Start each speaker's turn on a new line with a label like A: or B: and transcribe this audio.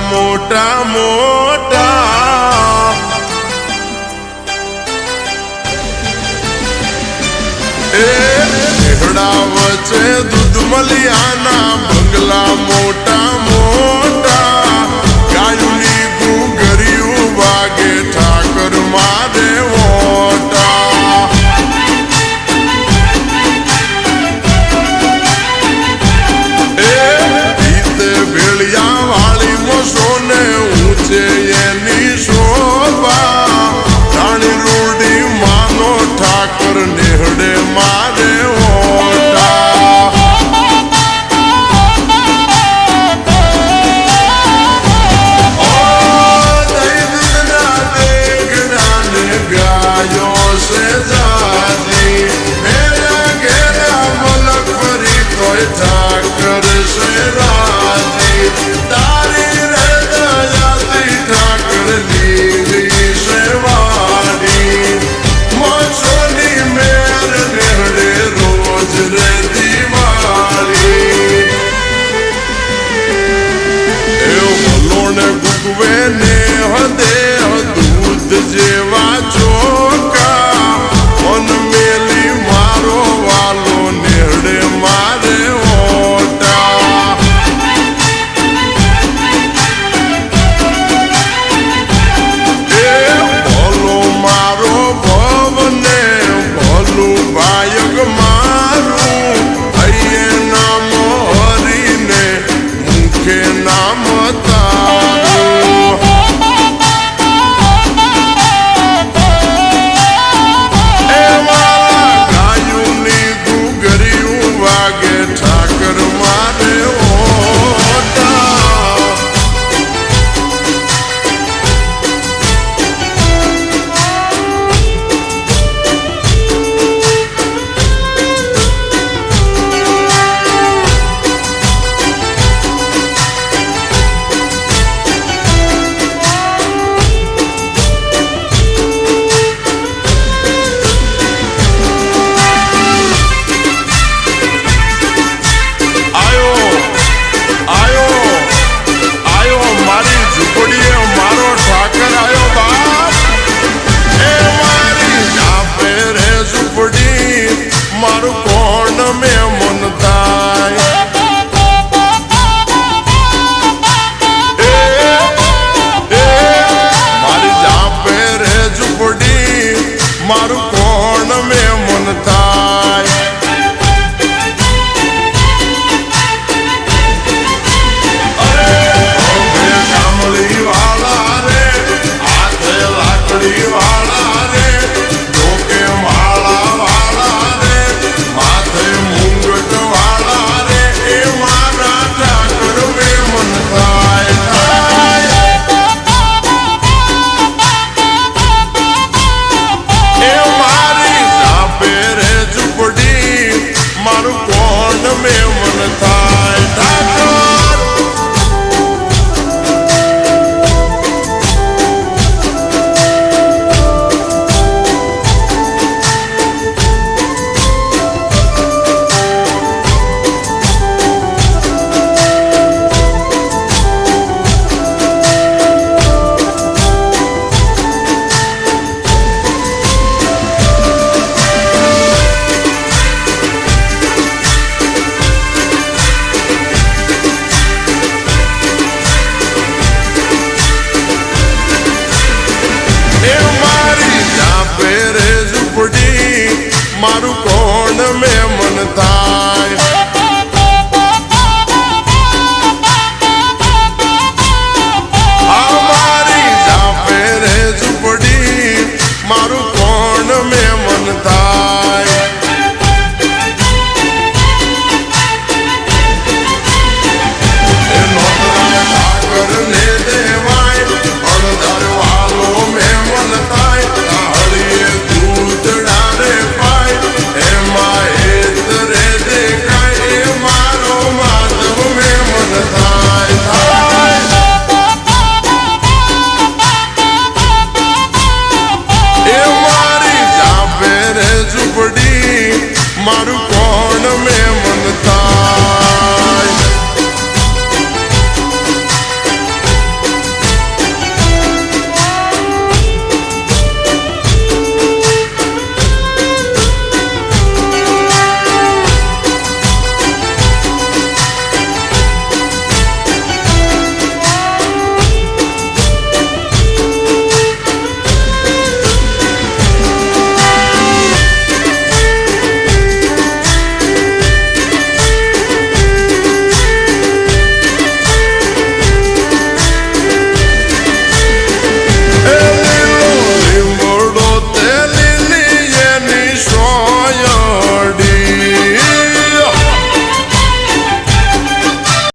A: મોટા મોટા મોટા એ વચ્ચે દૂધ મલિયાના બંગલા મોટા પેરે ઝૂંપડી મારું કોણ મેં મનતા? Maru